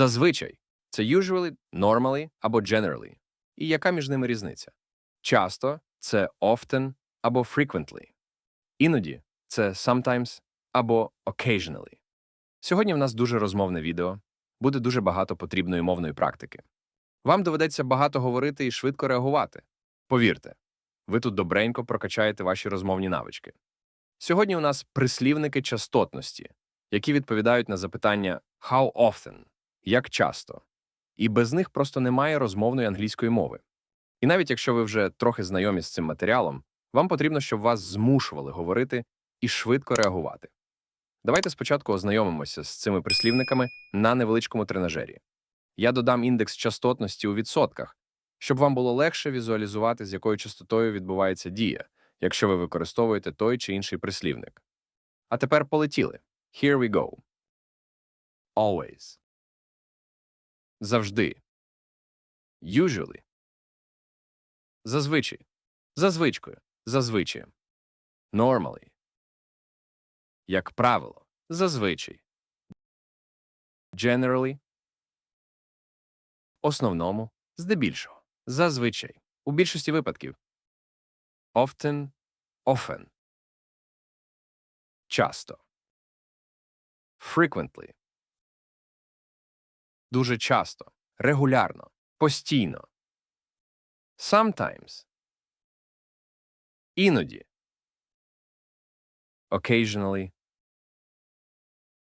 Зазвичай це usually, normally або generally. І яка між ними різниця? Часто це often або frequently. Іноді це sometimes або occasionally. Сьогодні в нас дуже розмовне відео, буде дуже багато потрібної мовної практики. Вам доведеться багато говорити і швидко реагувати. Повірте, ви тут добренько прокачаєте ваші розмовні навички. Сьогодні у нас прислівники частотності, які відповідають на запитання how often, як часто, і без них просто немає розмовної англійської мови. І навіть якщо ви вже трохи знайомі з цим матеріалом, вам потрібно, щоб вас змушували говорити і швидко реагувати. Давайте спочатку ознайомимося з цими прислівниками на невеличкому тренажері. Я додам індекс частотності у відсотках, щоб вам було легше візуалізувати, з якою частотою відбувається дія, якщо ви використовуєте той чи інший прислівник. А тепер полетіли. Here we go. Always. Завжди. Usually. Зазвичай. Зазвичкою. Зазвичай. Normally. Як правило. Зазвичай. Generally. Основному. Здебільшого. Зазвичай. У більшості випадків. Often. Often. Часто. Frequently. Дуже часто. Регулярно. Постійно. Sometimes. Іноді. Occasionally.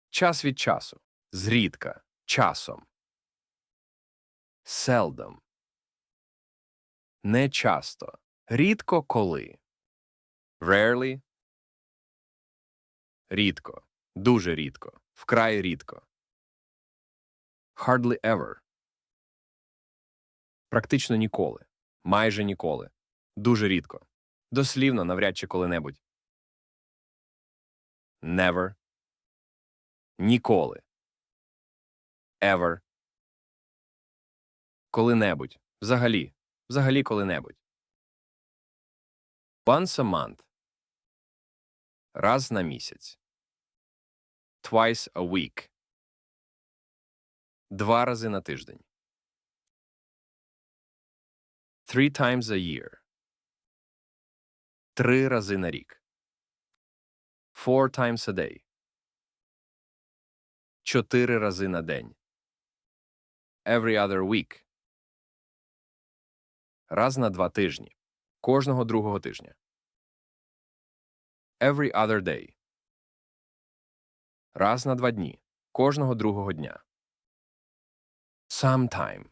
Час від часу. Зрідка. Часом. Seldom. Не часто. Рідко коли. Rarely. Рідко. Дуже рідко. Вкрай рідко. Hardly ever. Практично ніколи. Майже ніколи. Дуже рідко. Дослівно навряд чи коли-небудь. Never. Ніколи. Ever. Коли-небудь. Взагалі. Взагалі коли-небудь. Once a month. Раз на місяць. Twice a week. Два рази на тиждень. Three times a year. Три рази на рік. Four times a day. Чотири рази на день. Every other week. Раз на два тижні. Кожного другого тижня. Every other day. Раз на два дні. Кожного другого дня. Sometime.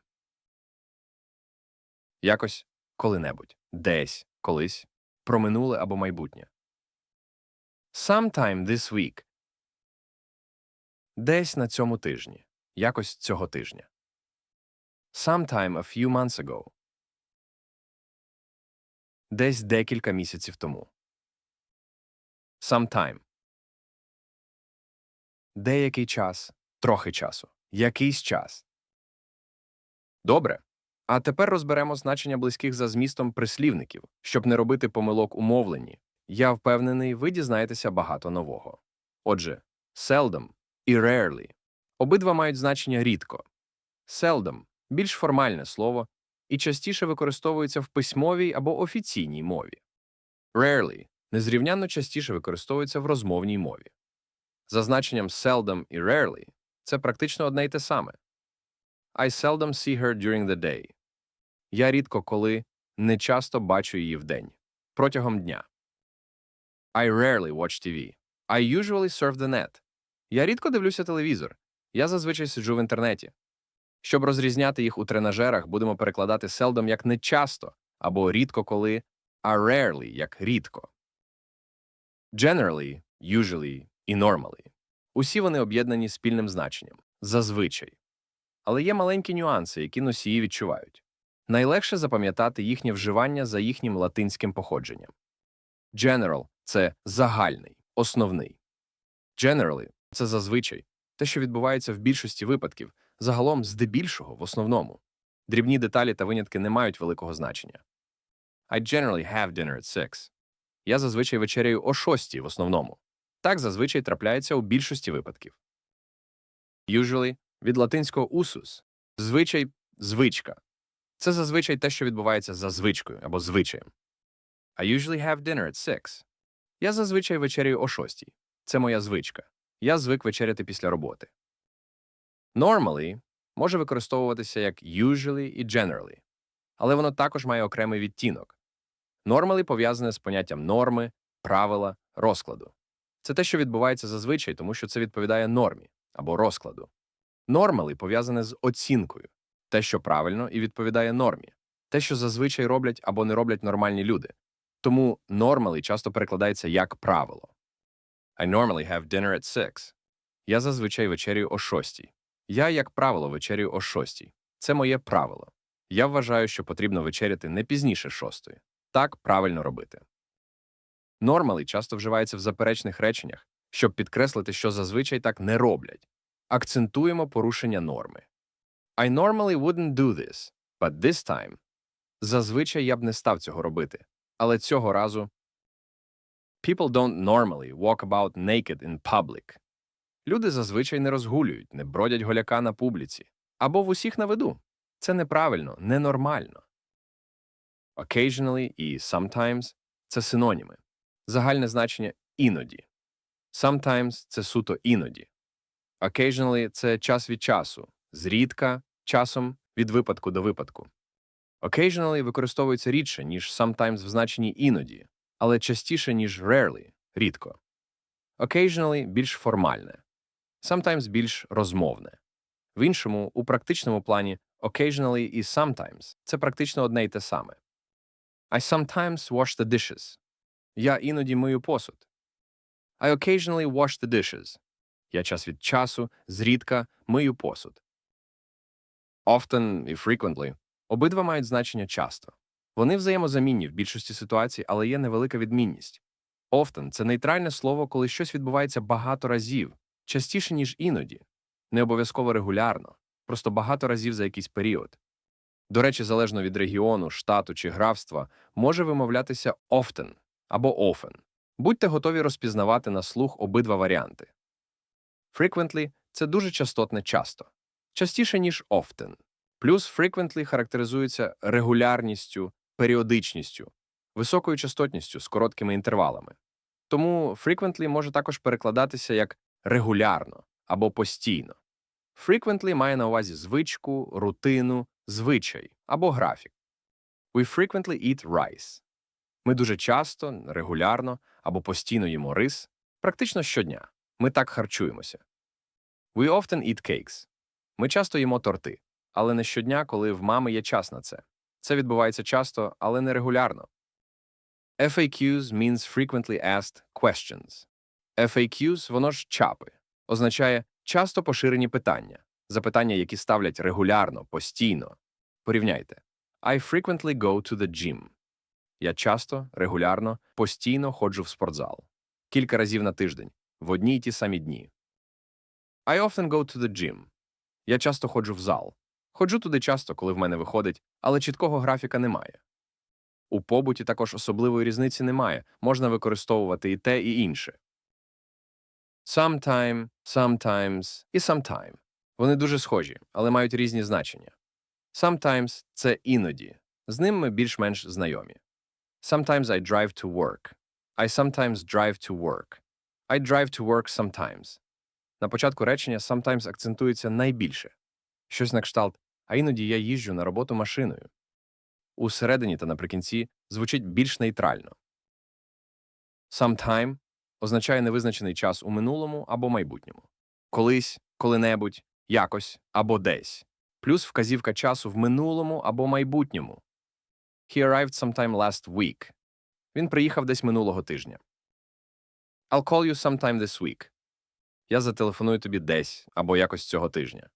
Якось коли-небудь. Десь, колись. Про минуле або майбутнє. Sometime this week. Десь на цьому тижні. Якось цього тижня. Sometime a few months ago. Десь декілька місяців тому. Sometime. Деякий час. Трохи часу. Якийсь час. Добре. А тепер розберемо значення близьких за змістом прислівників, щоб не робити помилок у мовленні. Я впевнений, ви дізнаєтеся багато нового. Отже, seldom і rarely обидва мають значення рідко. Seldom – більш формальне слово і частіше використовується в письмовій або офіційній мові. Rarely незрівнянно частіше використовується в розмовній мові. За значенням seldom і rarely це практично одне й те саме. I seldom see her during the day. Я рідко коли не часто бачу її вдень. Протягом дня. I rarely watch TV. I usually surf the net. Я рідко дивлюся телевізор. Я зазвичай сиджу в інтернеті. Щоб розрізняти їх у тренажерах, будемо перекладати seldom як не часто або рідко коли, а rarely як рідко. Generally, usually і normally. Усі вони об'єднані спільним значенням зазвичай. Але є маленькі нюанси, які носії відчувають. Найлегше запам'ятати їхнє вживання за їхнім латинським походженням. General – це загальний, основний. Generally – це зазвичай те, що відбувається в більшості випадків, загалом здебільшого в основному. Дрібні деталі та винятки не мають великого значення. I generally have dinner at six. Я зазвичай вечеряю о шостій в основному. Так зазвичай трапляється у більшості випадків. Usually від латинського usus – звичай, звичка. Це зазвичай те, що відбувається за звичкою або звичаєм. I usually have dinner at six. Я зазвичай вечерюю о шостій. Це моя звичка. Я звик вечеряти після роботи. Normally може використовуватися як usually і generally, але воно також має окремий відтінок. Normally пов'язане з поняттям норми, правила, розкладу. Це те, що відбувається зазвичай, тому що це відповідає нормі або розкладу. Normally пов'язане з оцінкою, те, що правильно і відповідає нормі, те, що зазвичай роблять або не роблять нормальні люди. Тому normally часто перекладається як правило. I normally have dinner at six. Я зазвичай вечерюю о шостій. Я, як правило, вечерюю о шостій. Це моє правило. Я вважаю, що потрібно вечеряти не пізніше шостої. Так правильно робити. Normally часто вживається в заперечних реченнях, щоб підкреслити, що зазвичай так не роблять. Акцентуємо порушення норми. I normally wouldn't do this, but this time. Зазвичай я б не став цього робити. Але цього разу People don't normally walk about naked in public. Люди зазвичай не розгулюють, не бродять голяка на публіці або в усіх на виду. Це неправильно, ненормально. Occasionally і sometimes – це синоніми. Загальне значення іноді. Sometimes – це суто іноді. Occasionally – це час від часу, зрідка, часом від випадку до випадку. Occasionally використовується рідше, ніж sometimes в значенні іноді, але частіше, ніж rarely – рідко. Occasionally більш формальне, sometimes більш розмовне. В іншому, у практичному плані, occasionally і sometimes – це практично одне й те саме. I sometimes wash the dishes. Я іноді мию посуд. I occasionally wash the dishes. Я час від часу, зрідка мию посуд. Often і frequently обидва мають значення часто. Вони взаємозамінні в більшості ситуацій, але є невелика відмінність. Often – це нейтральне слово, коли щось відбувається багато разів, частіше, ніж іноді. Не обов'язково регулярно, просто багато разів за якийсь період. До речі, залежно від регіону, штату чи графства, може вимовлятися often або often. Будьте готові розпізнавати на слух обидва варіанти. Frequently – це дуже частотне часто, частіше, ніж often. Плюс frequently характеризується регулярністю, періодичністю, високою частотністю з короткими інтервалами. Тому frequently може також перекладатися як регулярно або постійно. Frequently має на увазі звичку, рутину, звичай або графік. We frequently eat rice. Ми дуже часто, регулярно або постійно їмо рис, практично щодня. Ми так харчуємося. We often eat cakes. Ми часто їмо торти, але не щодня, коли в мами є час на це. Це відбувається часто, але не регулярно. FAQs means frequently asked questions. FAQs – воно ж чапи, означає часто поширені питання, запитання, які ставлять регулярно, постійно. Порівняйте. I frequently go to the gym. Я часто, регулярно, постійно ходжу в спортзал. Кілька разів на тиждень, в одні й ті самі дні. I often go to the gym. Я часто ходжу в зал. Ходжу туди часто, коли в мене виходить, але чіткого графіка немає. У побуті також особливої різниці немає, можна використовувати і те, і інше. Sometime, sometimes і sometime. Вони дуже схожі, але мають різні значення. Sometimes – це іноді. З ним ми більш-менш знайомі. Sometimes I drive to work. I sometimes drive to work. I drive to work sometimes. На початку речення sometimes акцентується найбільше. Щось на кшталт, а іноді я їжджу на роботу машиною. У середині та наприкінці звучить більш нейтрально. Sometime означає невизначений час у минулому або майбутньому. Колись, коли-небудь, якось або десь. Плюс вказівка часу в минулому або майбутньому. He arrived sometime last week. Він приїхав десь минулого тижня. I'll call you sometime this week. Я зателефоную тобі десь або якось цього тижня.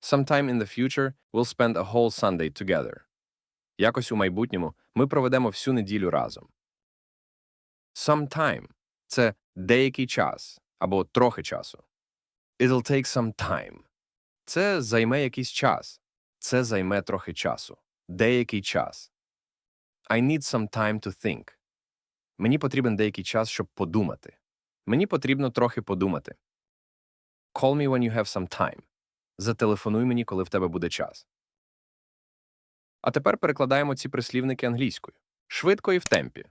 Sometime in the future we'll spend a whole Sunday together. Якось у майбутньому ми проведемо всю неділю разом. Sometime – це деякий час або трохи часу. It'll take some time. Це займе якийсь час. Це займе трохи часу. Деякий час. I need some time to think. Мені потрібен деякий час, щоб подумати. Мені потрібно трохи подумати. Call me when you have some time. Зателефонуй мені, коли в тебе буде час. А тепер перекладаємо ці прислівники англійською. Швидко і в темпі.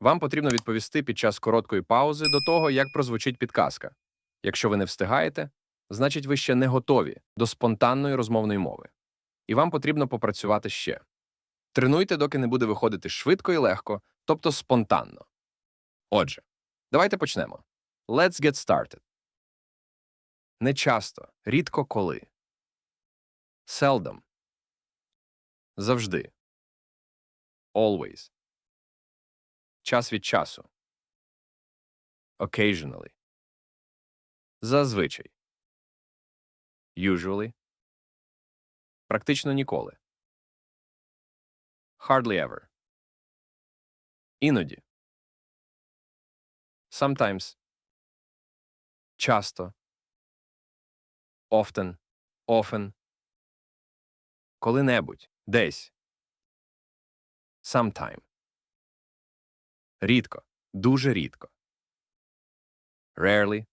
Вам потрібно відповісти під час короткої паузи до того, як прозвучить підказка. Якщо ви не встигаєте, значить ви ще не готові до спонтанної розмовної мови. І вам потрібно попрацювати ще. Тренуйте, доки не буде виходити швидко і легко, тобто спонтанно. Отже, давайте почнемо. Let's get started. Не часто, рідко коли. Seldom. Завжди. Always. Час від часу. Occasionally. Зазвичай. Usually. Практично ніколи. Hardly ever. Іноді. Sometimes. Часто. Often. Often. Коли-небудь. Десь. Sometime. Рідко. Дуже рідко. Rarely.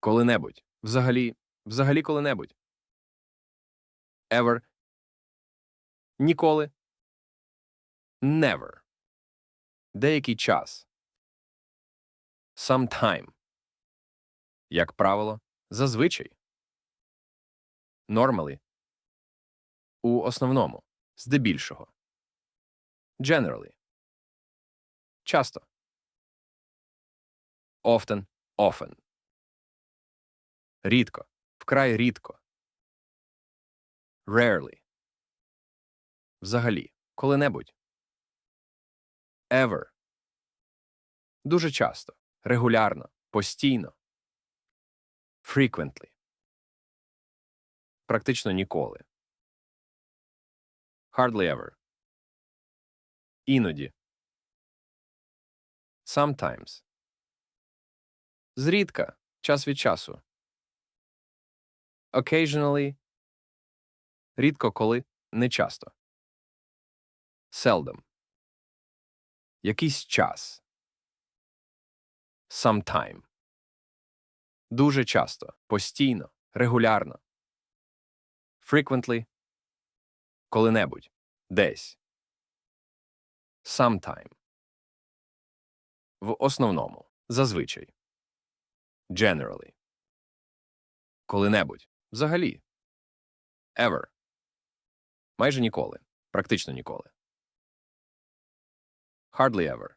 Коли-небудь. Взагалі. Взагалі коли-небудь. Ever. Ніколи. Never. Деякий час. Sometime. Як правило, зазвичай. Normally. У основному. Здебільшого. Generally. Часто. Often. Often. Рідко. Вкрай рідко. Rarely. Взагалі. Коли-небудь. Ever. Дуже часто. Регулярно. Постійно. Frequently. Практично ніколи. Hardly ever. Іноді. Sometimes. Зрідка. Час від часу. Occasionally. Рідко коли. Не часто. Seldom. Якийсь час. Sometime. Дуже часто. Постійно. Регулярно. Frequently. Коли-небудь. Десь. Sometime. В основному. Зазвичай. Generally. Коли-небудь. Взагалі. Ever. Майже ніколи. Практично ніколи. Hardly ever.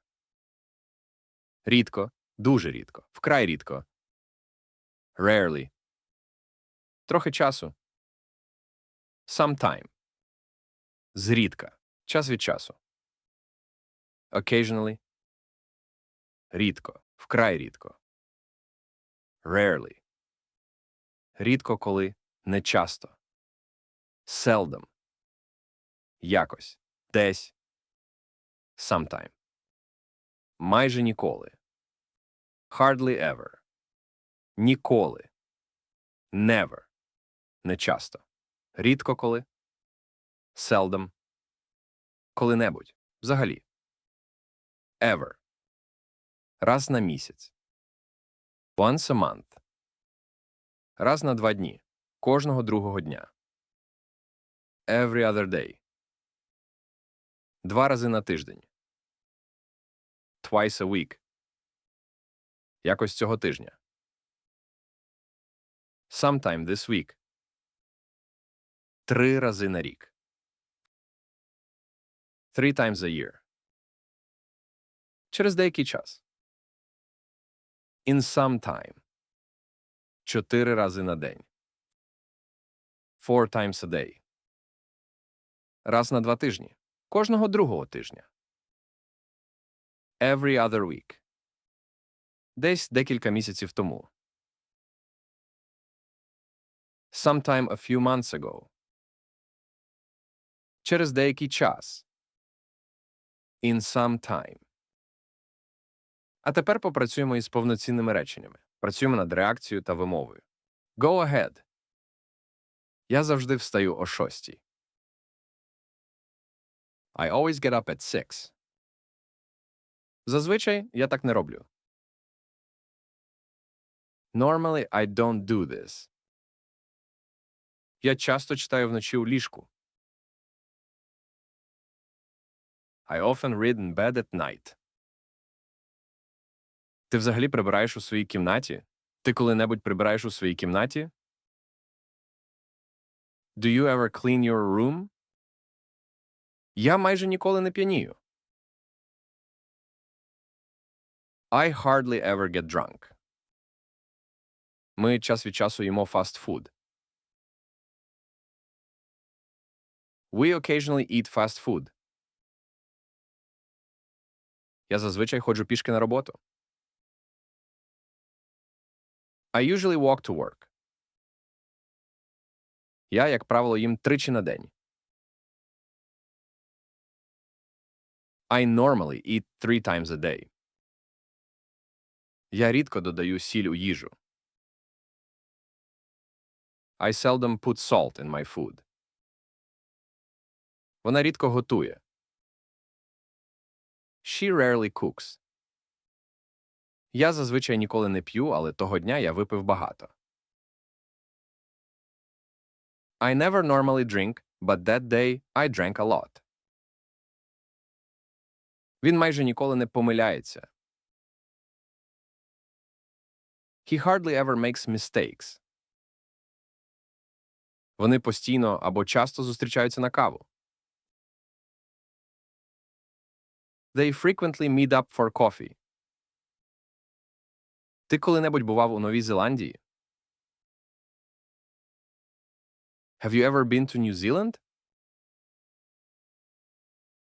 Рідко. Дуже рідко. Вкрай рідко. Rarely. Трохи часу. Sometime. Зрідка. Час від часу. Occasionally. Рідко. Вкрай рідко. Rarely. Рідко коли. Не часто. Seldom. Якось. Десь. Sometime. Майже ніколи. Hardly ever. Ніколи. Never. Не часто. Рідко коли. Seldom. Коли-небудь. Взагалі. Ever. Раз на місяць. Once a month. Раз на два дні. Кожного другого дня. Every other day. Два рази на тиждень. Twice a week. Якось цього тижня. Sometime this week. Три рази на рік. Three times a year. Через деякий час. In some time. Чотири рази на день. Four times a day. Раз на два тижні. Кожного другого тижня. Every other week. Десь декілька місяців тому. Sometime a few months ago. Через деякий час. In some time. А тепер попрацюємо із повноцінними реченнями. Працюємо над реакцією та вимовою. Go ahead. Я завжди встаю о шостій. I always get up at six. Зазвичай я так не роблю. Normally I don't do this. Я часто читаю вночі у ліжку. I often read in bed at night. Ти взагалі прибираєш у своїй кімнаті? Ти коли-небудь прибираєш у своїй кімнаті? Do you ever clean your room? Я майже ніколи не п'янію. I hardly ever get drunk. Ми час від часу їмо фастфуд. We occasionally eat fast food. Я зазвичай ходжу пішки на роботу. I usually walk to work. Я, як правило, їм тричі на день. I normally eat three times a day. Я рідко додаю сіль у їжу. I seldom put salt in my food. Вона рідко готує. She rarely cooks. Я зазвичай ніколи не п'ю, але того дня я випив багато. I never normally drink, but that day I drank a lot. Він майже ніколи не помиляється. He hardly ever makes mistakes. Вони постійно або часто зустрічаються на каву. They frequently meet up for coffee. Ти коли-небудь бував у Новій Зеландії? Have you ever been to New Zealand?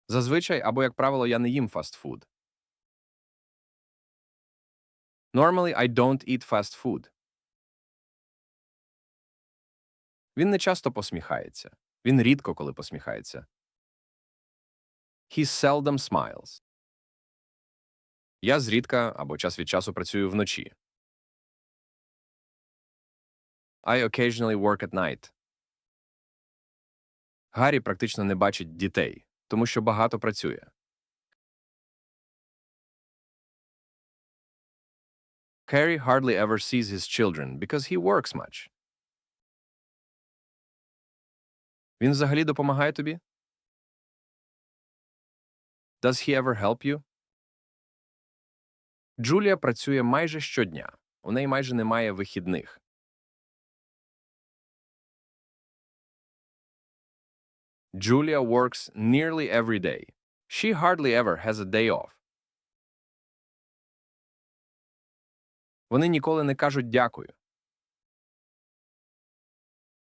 Зазвичай або, як правило, я не їм фастфуд. Normally I don't eat fast food. Він не часто посміхається. Він рідко коли посміхається. He seldom smiles. Я зрідка або час від часу працюю вночі. I occasionally work at night. Гаррі практично не бачить дітей, тому що багато працює. Harry hardly ever sees his children because he works much. Він взагалі допомагає тобі? Does he ever help you? Джулія працює майже щодня. У неї майже немає вихідних. Julia works nearly every day. She hardly ever has a day off. Вони ніколи не кажуть дякую.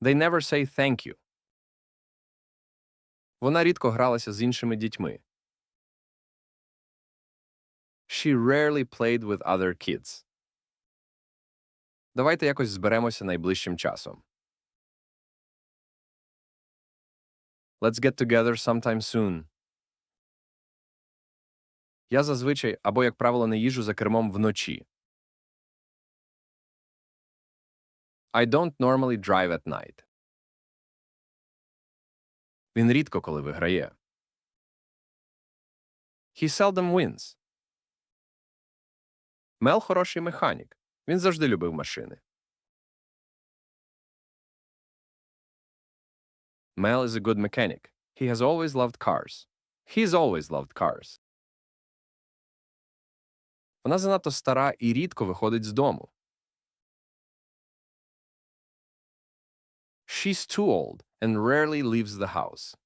They never say thank you. Вона рідко гралася з іншими дітьми. She rarely played with other kids. Давайте якось зберемося найближчим часом. Let's get together sometime soon. Я зазвичай або, як правило, не їжу за кермом вночі. I don't normally drive at night. Він рідко коли виграє. He seldom wins. Мел хороший механік. Він завжди любив машини. Mel is a good mechanic. He has always loved cars. He's always loved cars. Вона занадто стара і рідко виходить з дому. She's too old and rarely leaves the house.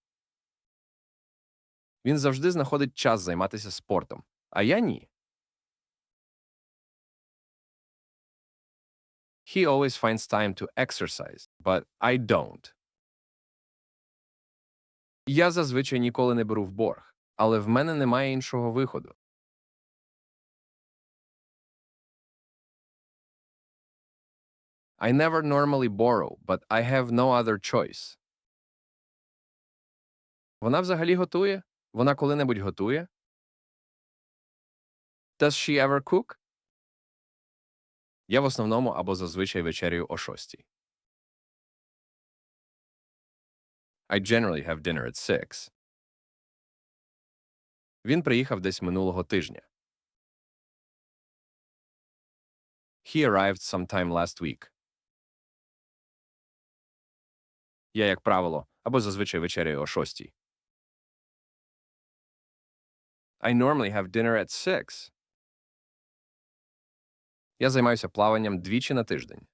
Він завжди знаходить час займатися спортом, а я ні. He always finds time to exercise, but I don't. Я зазвичай ніколи не беру в борг, але в мене немає іншого виходу. I never normally borrow, but I have no other choice. Вона взагалі готує? Вона коли-небудь готує? Does she ever cook? Я в основному або зазвичай вечерюю о шостій. I generally have dinner at six. Він приїхав десь минулого тижня. He arrived sometime last week. Я, як правило, або зазвичай вечеряю о шостій. I normally have dinner at six. Я займаюся плаванням двічі на тиждень.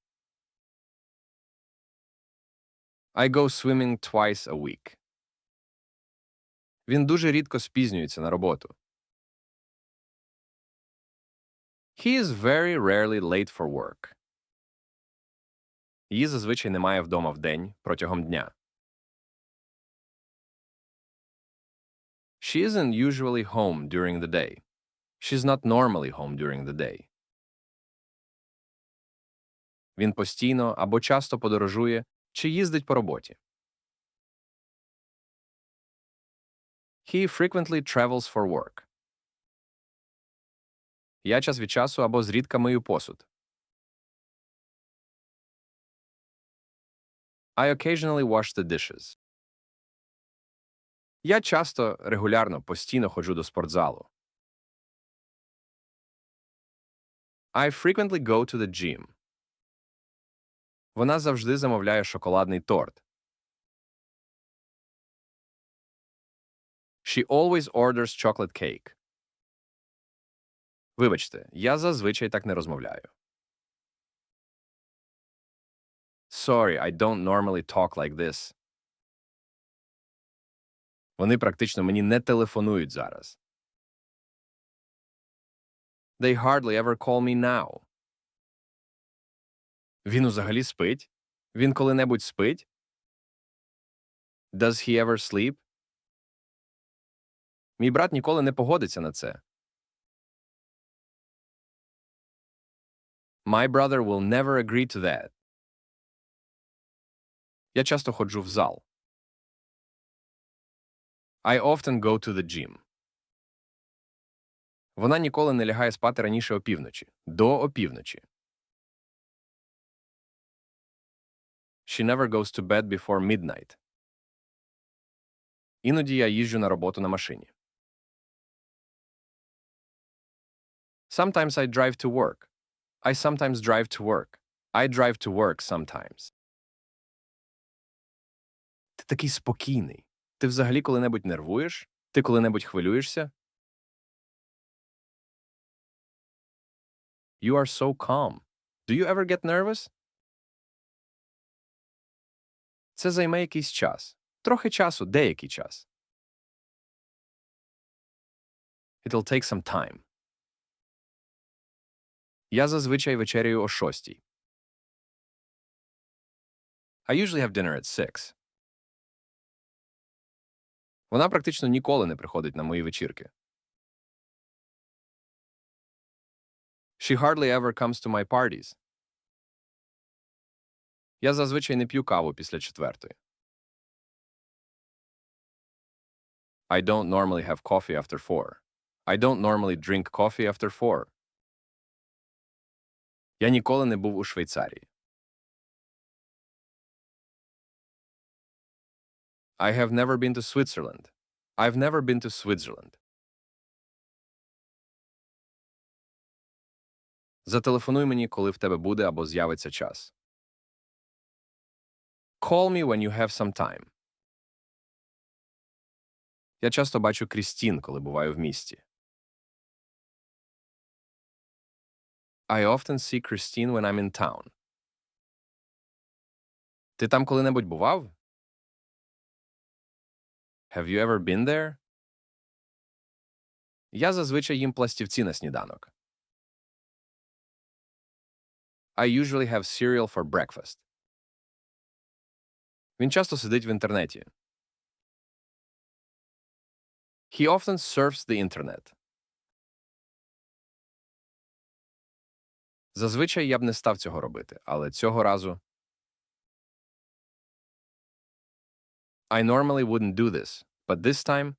I go swimming twice a week. Він дуже рідко спізнюється на роботу. He is very rarely late for work. Її зазвичай немає вдома вдень протягом дня. She isn't usually home during the day. She's not normally home during the day. Він постійно або часто подорожує чи їздить по роботі. He frequently travels for work. Я час від часу або зрідка мию посуд. I occasionally wash the dishes. Я часто, регулярно, постійно ходжу до спортзалу. I frequently go to the gym. Вона завжди замовляє шоколадний торт. She always orders chocolate cake. Вибачте, я зазвичай так не розмовляю. Sorry, I don't normally talk like this. Вони практично мені не телефонують зараз. They hardly ever call me now. Він взагалі спить? Він коли-небудь спить? Does he ever sleep? Мій брат ніколи не погодиться на це. My brother will never agree to that. Я часто ходжу в зал. I often go to the gym. Вона ніколи не лягає спати раніше опівночі. До опівночі. She never goes to bed before midnight. Іноді я їжджу на роботу на машині. Sometimes I drive to work. I sometimes drive to work. I drive to work sometimes. Ти такий спокійний. Ти взагалі коли-небудь нервуєш? Ти коли-небудь хвилюєшся? You are so calm. Do you ever get nervous? Це займе якийсь час. Трохи часу, деякий час. It'll take some time. Я зазвичай вечеряю о шостій. I usually have dinner at six. Вона практично ніколи не приходить на мої вечірки. She hardly ever comes to my parties. Я зазвичай не п'ю каву після четвертої. I don't normally have coffee after four. I don't normally drink coffee after four. Я ніколи не був у Швейцарії. I have never been to Switzerland. I've never been to Switzerland. Зателефонуй мені, коли в тебе буде або з'явиться час. Call me when you have some time. Я часто бачу Крістін, коли буваю в місті. I often see Christine when I'm in town. Ти там коли-небудь бував? Have you ever been there? Я зазвичай їм пластівці на сніданок. I usually have cereal for breakfast. Він часто сидить в інтернеті. He often surfs the internet. Зазвичай я б не став цього робити, але цього разу I normally wouldn't do this, but this time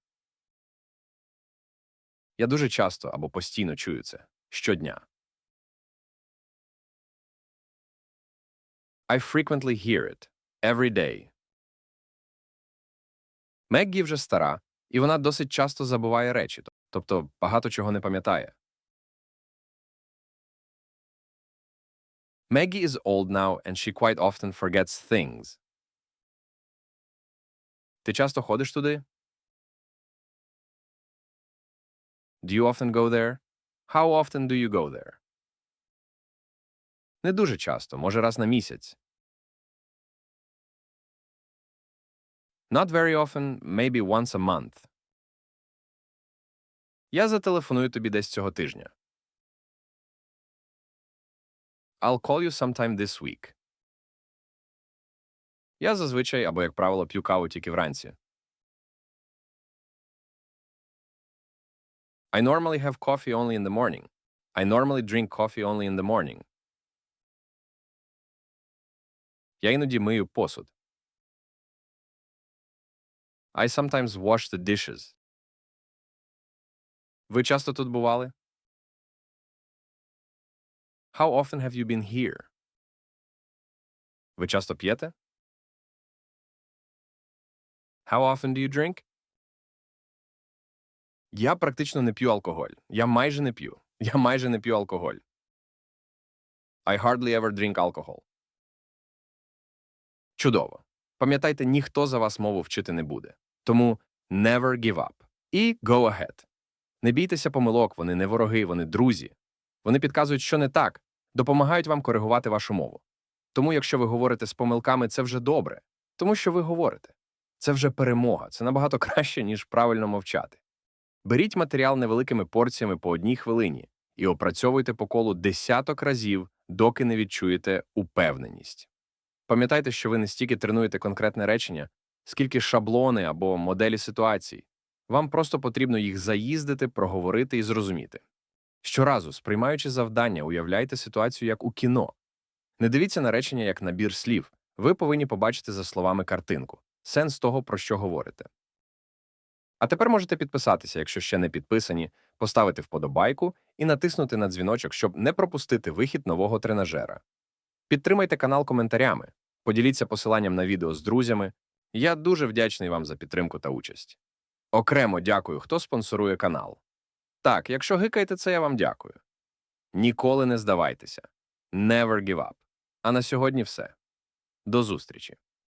я дуже часто або постійно чую це щодня. I frequently hear it every day. Меггі вже стара, і вона досить часто забуває речі, тобто багато чого не пам'ятає. Maggie is old now and she quite often forgets things. Ти часто ходиш туди? Do you often go there? How often do you go there? Не дуже часто, може раз на місяць. Not very often, maybe once a month. Я зателефоную тобі десь цього тижня. I'll call you sometime this week. Я зазвичай або, як правило, п'ю каву тільки вранці. I normally have coffee only in the morning. I normally drink coffee only in the morning. Я іноді мию посуд. I sometimes wash the dishes. Ви часто тут бували? How often have you been here? Ви часто п'єте? How often do you drink? Я практично не п'ю алкоголь. Я майже не п'ю. Я майже не п'ю алкоголь. I hardly ever drink alcohol. Чудово. Пам'ятайте, ніхто за вас мову вчити не буде. Тому never give up. І go ahead. Не бійтеся помилок, вони не вороги, вони друзі. Вони підказують, що не так, допомагають вам коригувати вашу мову. Тому, якщо ви говорите з помилками, це вже добре, тому що ви говорите. Це вже перемога, це набагато краще, ніж правильно мовчати. Беріть матеріал невеликими порціями по одній хвилині і опрацьовуйте по колу десяток разів, доки не відчуєте упевненість. Пам'ятайте, що ви не стільки тренуєте конкретне речення, скільки шаблони або моделі ситуацій. Вам просто потрібно їх заїздити, проговорити і зрозуміти. Щоразу, сприймаючи завдання, уявляйте ситуацію як у кіно. Не дивіться на речення як набір слів. Ви повинні побачити за словами картинку, сенс того, про що говорите. А тепер можете підписатися, якщо ще не підписані, поставити вподобайку і натиснути на дзвіночок, щоб не пропустити вихід нового тренажера. Підтримайте канал коментарями, поділіться посиланням на відео з друзями. Я дуже вдячний вам за підтримку та участь. Окремо дякую, хто спонсорує канал. Так, якщо гикаєте це, я вам дякую. Ніколи не здавайтеся. Never give up. А на сьогодні все. До зустрічі!